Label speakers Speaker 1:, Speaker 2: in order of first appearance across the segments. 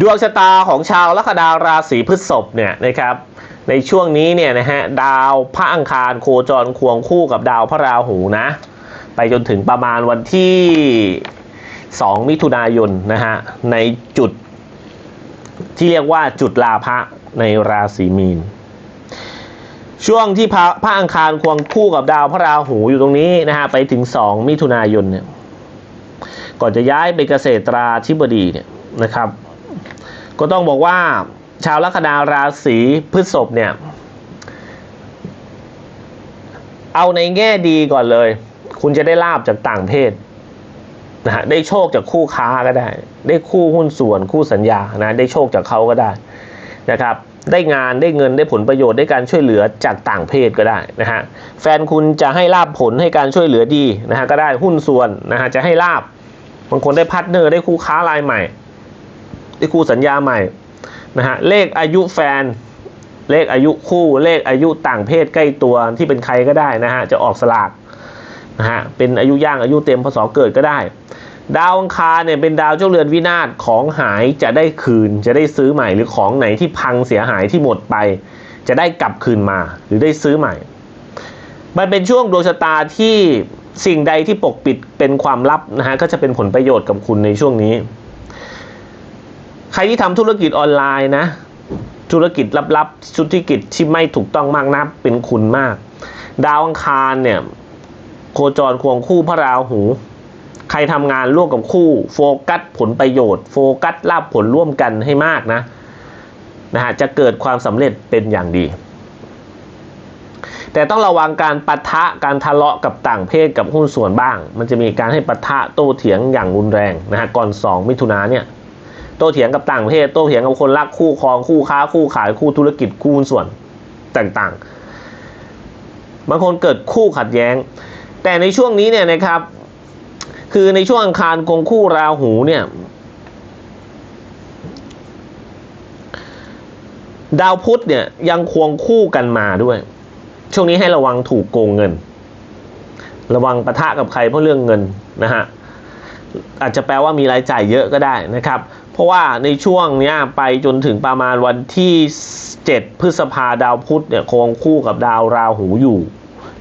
Speaker 1: ดวงชะตาของชาวลัคนาราศีพฤษภเนี่ยนะครับ ในช่วงนี้เนี่ยนะฮะดาวพระอังคารโคจรควงคู่กับดาวพระราหูนะ ไปจนถึงประมาณวันที่ 2 มิถุนายนนะฮะในจุดที่เรียกว่าจุดลาภะในราศีมีน ช่วงที่พระพระอังคารควงคู่กับดาวพระราหูอยู่ตรงนี้นะฮะไปถึง 2 มิถุนายนเนี่ยก่อนจะย้ายไปเกษตราธิบดีเนี่ยนะครับ ก็ต้องบอกว่าชาวลัคนาราศีพฤษภเนี่ย เอาในแง่ดีก่อนเลย คุณจะได้ลาบจากต่างเพศนะฮะได้โชคจากคู่ค้าก็ได้ ได้คู่หุ้นส่วนคู่สัญญานะได้โชคจากเขาก็ได้นะครับ ได้งานได้เงินได้ผลประโยชน์ได้การช่วยเหลือจากต่างเพศก็ได้นะฮะแฟนคุณจะให้ลาบผลให้การช่วยเหลือดีนะฮะก็ได้หุ้นส่วนนะฮะจะให้ลาบบางคนได้พาร์ทเนอร์ได้คู่ค้ารายใหม่ ได้คู่สัญญาใหม่นะฮะเลขอายุแฟน เลขอายุคู่เลขอายุต่างเพศใกล้ตัวที่เป็นใครก็ได้นะฮะจะออกสลากนะฮะเป็นอายุย่างอายุเต็มพศเกิดก็ได้ ดาวอังคารเนี่ยเป็นดาวเจ้าเรือนวินาศของหายจะได้คืน จะได้ซื้อใหม่หรือของไหนที่พังเสียหายที่หมดไป จะได้กลับคืนมาหรือได้ซื้อใหม่ มันเป็นช่วงดวงชะตาที่สิ่งใดที่ปกปิดเป็นความลับนะฮะก็จะเป็นผลประโยชน์กับคุณในช่วงนี้ ใครที่ทำธุรกิจออนไลน์นะ ธุรกิจลับๆธุรกิจที่ไม่ถูกต้องมากนับเป็นคุณมาก ดาวอังคารเนี่ยโคจรควงคู่พระราหู ใครทำงานร่วมกับคู่ โฟกัสผลประโยชน์ โฟกัสลาบผลร่วมกันให้มากนะนะฮะจะเกิดความสำเร็จเป็นอย่างดี แต่ต้องระวังการปะทะการทะเลาะกับต่างเพศกับหุ้นส่วนบ้าง มันจะมีการให้ปะทะโต้เถียงอย่างรุนแรงนะฮะก่อน 2 มิถุนาเนี่ย โต้เถียงกับต่างประเทศโต้เถียงกับคนรักคู่ครองคู่ค้าคู่ขายคู่ธุรกิจคู่หุ้นส่วนต่างๆ บางคนเกิดคู่ขัดแย้ง แต่ในช่วงนี้เนี่ยนะครับ คือในช่วงอังคารกงคู่ราหูเนี่ยดาวพุธเนี่ยยังควงคู่กันมาด้วย ช่วงนี้ให้ระวังถูกโกงเงิน ระวังปะทะกับใครเพราะเรื่องเงินนะฮะ อาจจะแปลว่ามีรายจ่ายเยอะก็ได้นะครับ เพราะว่าในช่วงเนี้ยไปจนถึงประมาณวันที่ 7 พฤษภาดาวพุธเนี่ยโคงคู่กับดาวราหูอยู่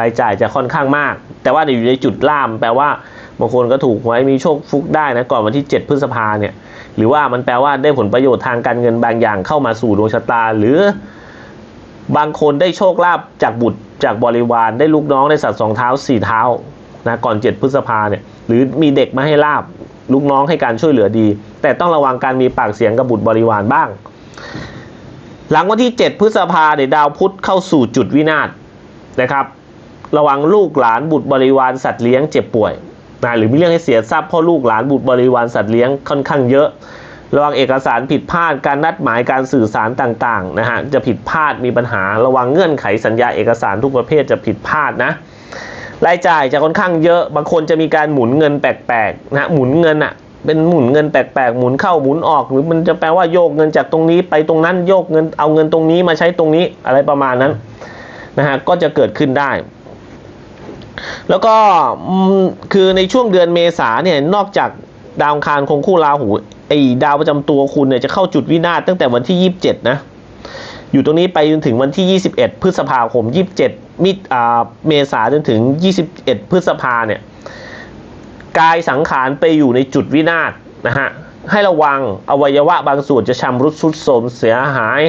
Speaker 1: รายจ่ายจะค่อนข้างมาก แต่ว่าอยู่ในจุดล่ามแปลว่าบางคนก็ถูกหวยมีโชคฟุกได้นะก่อนวันที่ 7 พฤษภาเนี่ยหรือว่ามันแปลว่าได้ผลประโยชน์ทางการเงินบางอย่างเข้ามาสู่ดวงชะตา หรือบางคนได้โชคลาภจากบุตรจากบริวารได้ลูกน้องได้สัตว์สองเท้าสี่เท้า นะก่อน 7 พฤษภาเนี่ยหรือมีเด็กมาให้ลาบลูกน้องให้การช่วยเหลือดี แต่ต้องระวังการมีปากเสียงกับบุตรบริวารบ้าง หลังวันที่ 7 พฤษภาเนี่ยดาวพุธเข้าสู่จุดวินาศนะครับ ระวังลูกหลานบุตรบริวารสัตว์เลี้ยงเจ็บป่วยนะหรือมีเรื่องให้เสียทรัพย์เพราะลูกหลานบุตรบริวารสัตว์เลี้ยงค่อนข้างเยอะระวังเอกสารผิดพลาดการนัดหมายการสื่อสารต่างๆนะฮะจะผิดพลาดมีปัญหาระวังเงื่อนไขสัญญาเอกสารทุกประเภทจะผิดพลาดนะ รายจ่ายจะค่อนข้างเยอะ บางคนจะมีการหมุนเงินแปลกๆนะหมุนเงินอะเป็นหมุนเงินแปลกๆหมุนเข้าหมุนออก หรือมันจะแปลว่าโยกเงินจากตรงนี้ไปตรงนั้นโยกเงินเอาเงินตรงนี้มาใช้ตรงนี้อะไรประมาณนั้นนะฮะก็จะเกิดขึ้นได้ แล้วก็คือในช่วงเดือนเมษาเนี่ยนอกจากดาวคารคงคู่ราหูไอ้ดาวประจำตัวคุณเนี่ยจะเข้าจุดวินาศตั้งแต่วันที่ 27 นะ อยู่ตรงนี้ไปจนถึงวันที่ 21 พฤษภาคม 27 มิอ่าเมษาจนถึง 21 พฤษภาเนี่ยกายสังขารไปอยู่ในจุดวินาศนะฮะให้ระวังอวัยวะบางส่วนจะชำรุดทรุดโทรมเสียหาย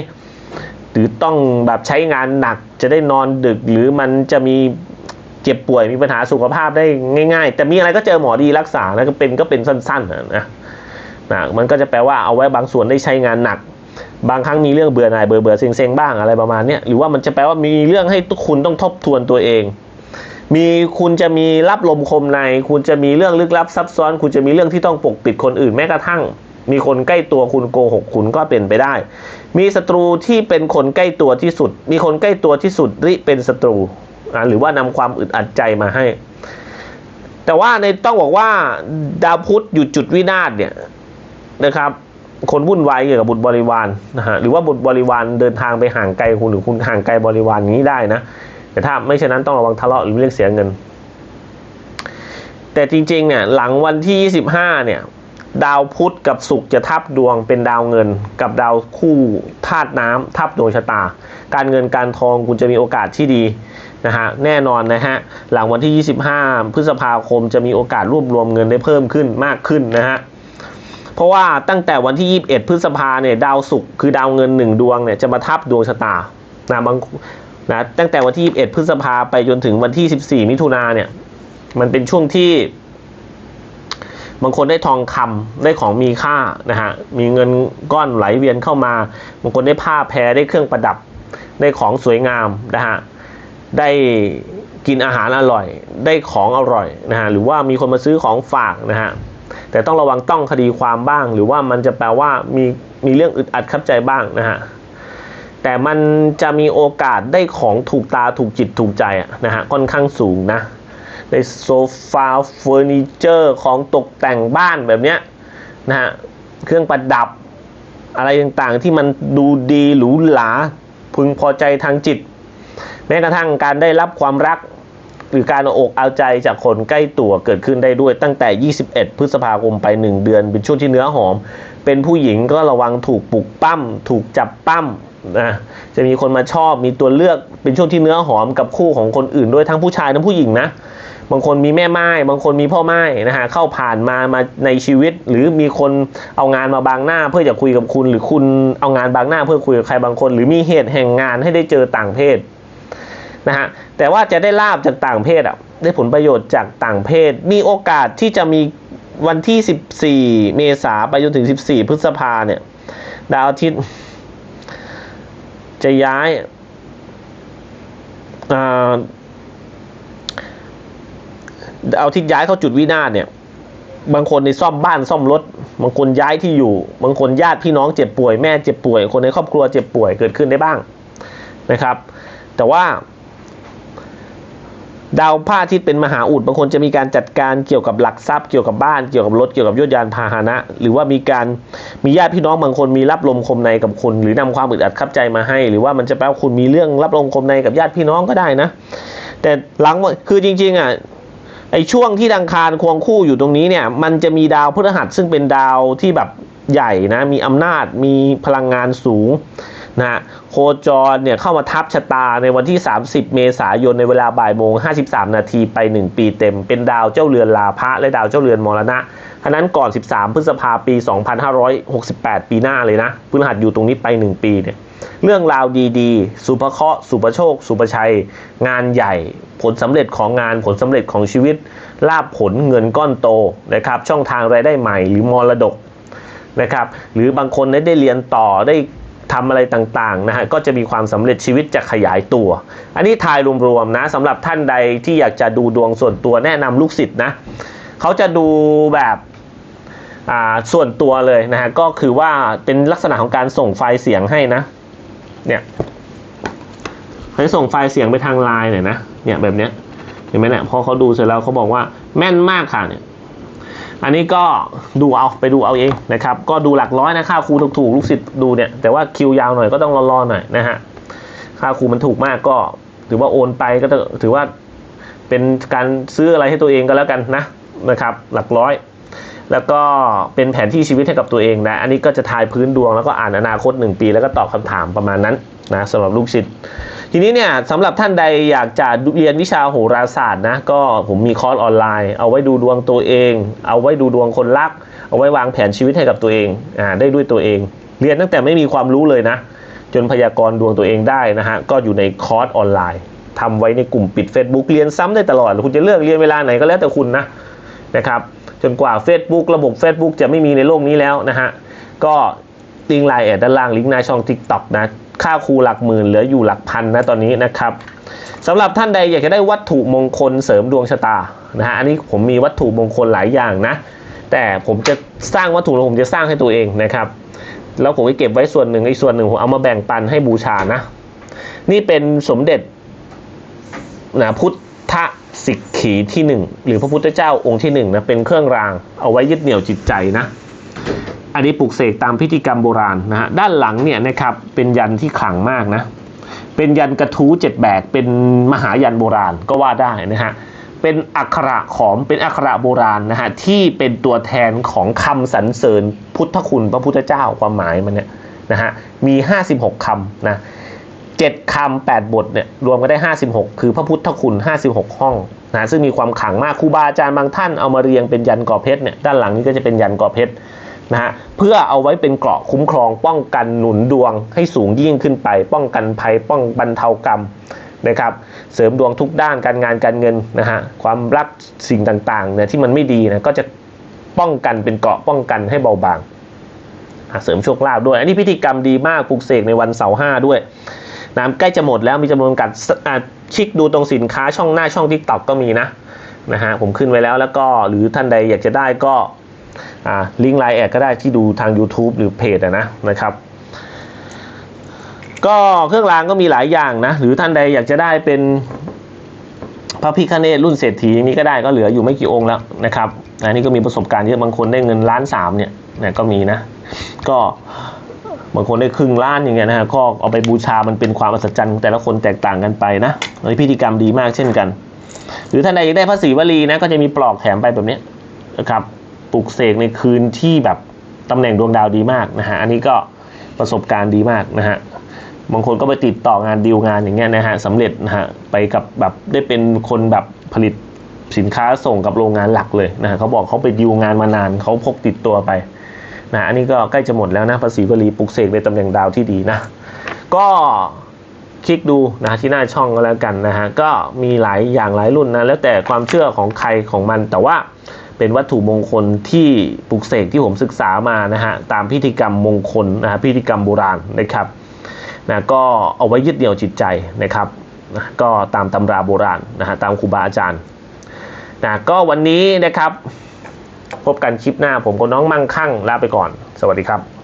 Speaker 1: หรือต้องแบบใช้งานหนักจะได้นอนดึกหรือมันจะมีเจ็บป่วยมีปัญหาสุขภาพได้ง่าย ๆ แต่มีอะไรก็เจอหมอดีรักษาแล้วก็เป็นก็เป็นสั้นๆนะนะมันก็จะแปลว่าเอาไว้บางส่วนได้ใช้งานหนัก บางครั้งมีเรื่องเบื่อหน่ายเบื่อเบื่อเซ็งเซ็งบ้างอะไรประมาณนี้หรือว่ามันจะแปลว่ามีเรื่องให้ทุกคุณต้องทบทวนตัวเอง มีคุณจะมีรับลมคมใน คุณจะมีเรื่องลึกลับซับซ้อน คุณจะมีเรื่องที่ต้องปกปิดคนอื่นแม้กระทั่ง มีคนใกล้ตัวคุณโกหกคุณก็เป็นไปได้ มีศัตรูที่เป็นคนใกล้ตัวที่สุด มีคนใกล้ตัวที่สุดริเป็นศัตรูหรือว่านำความอึดอัดใจมาให้ แต่ว่าในต้องบอกว่าดาวพุธอยู่จุดวินาศเนี่ยนะครับ คนวุ่นวายเกี่ยวกับบุตรบริวารนะฮะหรือว่าบุตรบริวารเดินทางไปห่างไกลคุณหรือคุณห่างไกลบริวารนี้ได้นะ แต่ถ้าไม่เช่นนั้นต้องระวังทะเลาะหรือเรียกเสียเงิน แต่จริงๆเนี่ยหลังวันที่ 25 เนี่ยดาวพุธกับศุกร์จะทับดวงเป็นดาวเงิน กับดาวคู่ธาตุน้ำทับดวงชะตา การเงินการทองคุณจะมีโอกาสที่ดีนะฮะแน่นอนนะฮะหลังวันที่ 25 พฤษภาคมจะมีโอกาสรวบรวมเงินได้เพิ่มขึ้นมากขึ้นนะฮะ เพราะว่าตั้งแต่วันที่ 21 พฤษภาเนี่ยดาวศุกร์คือดาวเงินหนึ่งดวงเนี่ยจะมาทับดวงชะตานะบางนะตั้งแต่วันที่ 21 พฤษภาไปจนถึงวันที่ 14 มิถุนาเนี่ยมันเป็นช่วงที่ บางคนได้ทองคำได้ของมีค่านะฮะมีเงินก้อนไหลเวียนเข้ามา บางคนได้ผ้าแพรได้เครื่องประดับ ได้ของสวยงามนะฮะได้กินอาหารอร่อย ได้ของอร่อยนะฮะหรือว่ามีคนมาซื้อของฝากนะฮะ แต่ต้องระวังต้องคดีความบ้าง หรือว่ามันจะแปลว่ามีมีเรื่องอึดอัดขับใจบ้างนะฮะแต่มันจะมีโอกาสได้ของถูกตาถูกจิตถูกใจนะฮะค่อนข้างสูงนะในโซฟาเฟอร์นิเจอร์ของตกแต่งบ้านแบบเนี้ยนะฮะเครื่องประดับอะไรต่างๆ ที่มันดูดีหรูหราพึงพอใจทางจิต แม้กระทั่งการได้รับความรัก หรือการเอาอกเอาใจจากคนใกล้ตัวเกิดขึ้นได้ด้วย ตั้งแต่ 21 พฤษภาคมไป 1 เดือน เป็นช่วงที่เนื้อหอม เป็นผู้หญิงก็ระวังถูกปลุกปั้ม ถูกจับปั้มนะจะมีคนมาชอบมีตัวเลือกเป็นช่วงที่เนื้อหอมกับคู่ของคนอื่นด้วยทั้งผู้ชายทั้งผู้หญิงนะบางคนมีแม่ไม้บางคนมีพ่อไม้นะฮะเข้าผ่านมามาในชีวิต หรือมีคนเอางานมาบางหน้าเพื่อจะคุยกับคุณ หรือคุณเอางานบางหน้าเพื่อคุยกับใครบางคน หรือมีเหตุแห่งงานให้ได้เจอต่างเพศ นะฮะแต่ว่าจะได้ลาบจากต่างเพศอะได้ผลประโยชน์จากต่างเพศ มีโอกาสที่จะมีวันที่ 14 เมษาไปจนถึง 14 พฤษภาเนี่ย ดาวอาทิตย์ จะย้ายอ่าเอาที่ย้ายเข้าจุดวินาศเนี่ย บางคนในซ่อมบ้านซ่อมรถ บางคนย้ายที่อยู่ บางคนญาติพี่น้องเจ็บป่วยแม่เจ็บป่วย คนในครอบครัวเจ็บป่วยเกิดขึ้นได้บ้างนะครับ แต่ว่า ดาวพระอาทิตย์เป็นมหาอุดบางคนจะมีการจัดการเกี่ยวกับหลักทรัพย์เกี่ยวกับบ้านเกี่ยวกับรถเกี่ยวกับยวดยานพาหนะ หรือว่ามีการมีญาติพี่น้องบางคนมีรับลมคมในกับคุณ หรือนำความอึดอัดขับใจมาให้ หรือว่ามันจะแปลว่าคุณมีเรื่องรับลมคมในกับญาติพี่น้องก็ได้นะ แต่หลังคือจริง ๆอะไอ้ช่วงที่ดังคารควงคู่อยู่ตรงนี้เนี่ยมันจะมีดาวพฤหัสซึ่งเป็นดาวที่แบบใหญ่นะมีอำนาจมีพลังงานสูง นะโคจรเนี่ยเข้ามาทับชะตาในวันที่ 30 เมษายนในเวลาบ่ายโมง 53 นาทีไป 1 ปีเต็ม เป็นดาวเจ้าเรือนลาภะและดาวเจ้าเรือนมรณะอันนั้นก่อน 13 พฤษภาปี 2568 ปีหน้าเลยนะพฤหัสอยู่ตรงนี้ไป 1 ปีเนี่ยเรื่องราวดีๆ สุภเคราะห์ สุภโชค สุภชัย งานใหญ่ ผลสำเร็จของงานผลสำเร็จของชีวิต ลาบผลเงินก้อนโตนะครับช่องทางรายได้ใหม่หรือมรดกนะครับหรือบางคนได้เรียนต่อได้ ทำอะไรต่างๆนะฮะก็จะมีความสำเร็จชีวิตจะขยายตัว อันนี้ทายรวมๆนะสำหรับท่านใดที่อยากจะดูดวงส่วนตัวแนะนำลูกศิษย์นะเขาจะดูแบบอ่าส่วนตัวเลยนะฮะก็คือว่าเป็นลักษณะของการส่งไฟล์เสียงให้นะเนี่ยเขาจะส่งไฟล์เสียงไปทางไลน์หน่อยนะเนี่ยแบบเนี้ยเห็นไหมเนี่ยพอเขาดูเสร็จแล้วเขาบอกว่าแม่นมากค่ะเนี่ย อันนี้ก็ดูเอาไปดูเอาเองนะครับ ก็ดูหลักร้อยนะค่าครูถูกๆลูกศิษย์ดูเนี่ยแต่ว่าคิวยาวหน่อยก็ต้องรอๆหน่อยนะฮะค่าครูมันถูกมากก็ถือว่าโอนไปก็ถือว่าเป็นการซื้ออะไรให้ตัวเองก็แล้วกันนะนะครับหลักร้อย แล้วก็เป็นแผนที่ชีวิตให้กับตัวเองนะอันนี้ก็จะทายพื้นดวงแล้วก็อ่านอนาคต 1 ปี แล้วก็ตอบคำถามประมาณนั้นนะสำหรับลูกศิษย์ ทีนี้เนี่ยสำหรับท่านใดอยากจะเรียนวิชาโหราศาสตร์นะก็ผมมีคอร์สออนไลน์ เอาไว้ดูดวงตัวเอง เอาไว้ดูดวงคนรัก เอาไว้วางแผนชีวิตให้กับตัวเองอ่าได้ด้วยตัวเอง เรียนตั้งแต่ไม่มีความรู้เลยนะ จนพยากรณ์ดวงตัวเองได้นะฮะก็อยู่ในคอร์สออนไลน์ทำไว้ในกลุ่มปิด Facebook เรียนซ้ำได้ตลอด คุณจะเลือกเรียนเวลาไหนก็แล้วแต่คุณนะนะครับจนกว่า Facebook ระบบ Facebook จะไม่มีในโลกนี้แล้วนะฮะก็ลิงไลน์แอดด้านล่างลิงก์หน้าช่อง TikTok นะ ค่าครูหลักหมื่นเหลืออยู่หลักพันนะตอนนี้นะครับสำหรับท่านใดอยากจะได้วัตถุมงคลเสริมดวงชะตานะฮะอันนี้ผมมีวัตถุมงคลหลายอย่างนะ แต่ผมจะสร้างวัตถุแล้วผมจะสร้างให้ตัวเองนะครับ แล้วผมจะเก็บไว้ส่วนหนึ่งอีกส่วนหนึ่งผมเอามาแบ่งปันให้บูชานะ นี่เป็นสมเด็จนะพุทธสิกขีที่หนึ่งหรือพระพุทธเจ้าองค์ที่หนึ่งนะเป็นเครื่องรางเอาไว้ยึดเหนี่ยวจิตใจนะ อันนี้ปลูกเสกตามพิธีกรรมโบราณนะฮะด้านหลังเนี่ยนะครับเป็นยันที่ขลังมากนะเป็นยันกระทู้เจ็ดแบกเป็นมหายันโบราณก็ว่าได้นะฮะเป็นอักขระขอมเป็นอักขระโบราณนะฮะที่เป็นตัวแทนของคำสรรเสริญพุทธคุณพระพุทธเจ้าความหมายมันเนี่ยนะฮะมี 56คำนะเจ็ดคำแปดบทเนี่ยรวมกันได้ 56 คือพระพุทธคุณ 56 ห้องนะซึ่งมีความขังมากครูบาอาจารย์บางท่านเอามาเรียงเป็นยันก่อเพชรเนี่ยด้านหลังนี้ก็จะเป็นยันก่อเพชร นะฮะเพื่อเอาไว้เป็นเกราะคุ้มครอง ป้องกันหนุนดวงให้สูงยิ่งขึ้นไป ป้องกันภัยป้องบรรเทากรรมนะครับเสริมดวงทุกด้านการงานการเงินนะฮะความรักสิ่งต่างๆเนี่ยที่มันไม่ดีนะก็จะป้องกันเป็นเกราะป้องกันให้เบาบางเสริมโชคลาภด้วย อันนี้พิธีกรรมดีมากปลุกเสกในวันเสาร์ห้าด้วยน้ำใกล้จะหมดแล้วมีจำนวนกัดชิคดูตรงสินค้าช่องหน้าช่องทิกตอกก็มีนะนะฮะผมขึ้นไว้แล้วแล้วก็หรือท่านใดอยากจะได้ก็ ลิงก์ไลน์แอดก็ได้ที่ดูทาง YouTube หรือเพจนะนะครับก็เครื่องรางก็มีหลายอย่างนะ หรือท่านใดอยากจะได้เป็นพระพิคเนตรุ่นเศรษฐีนี้ก็ได้ก็เหลืออยู่ไม่กี่องค์แล้วนะครับอันนี้ก็มีประสบการณ์เยอะบางคนได้เงินล้านสามเนี่ยเนี่ยก็มีนะ ก็บางคนได้ครึ่งล้านอย่างเงี้ยนะฮะก็เอาไปบูชามันเป็นความอัศจรรย์แต่ละคนแตกต่างกันไปนะอันนี้พิธีกรรมดีมากเช่นกัน หรือท่านใดอยากได้พระศรีวลีนะก็จะมีปลอกแถมไปแบบนี้นะครับ ปลุกเสกในคืนที่แบบตำแหน่งดวงดาวดีมากนะฮะอันนี้ก็ประสบการณ์ดีมากนะฮะบางคนก็ไปติดต่องานดีลงานอย่างเงี้ยนะฮะสำเร็จนะฮะไปกับแบบได้เป็นคนแบบผลิตสินค้าส่งกับโรงงานหลักเลยนะฮะเขาบอกเขาไปดีลงานมานานเขาพกติดตัวไปนะอันนี้ก็ใกล้จะหมดแล้วนะภาษีวลีปลุกเสกในตำแหน่งดาวที่ดีนะ ก็คลิกดูนะที่หน้าช่องก็แล้วกันนะฮะก็มีหลายอย่างหลายรุ่นนะแล้วแต่ความเชื่อของใครของมันแต่ว่า เป็นวัตถุมงคลที่ปลุกเสกที่ผมศึกษามานะฮะตามพิธีกรรมมงคลนะฮะพิธีกรรมโบราณนะครับนะก็เอาไว้ยึดเหนี่ยวจิตใจนะครับนะก็ตามตำราโบราณนะฮะตามครูบาอาจารย์นะก็วันนี้นะครับ พบกันคลิปหน้าผมกับน้องมั่งคั่งลาไปก่อน สวัสดีครับ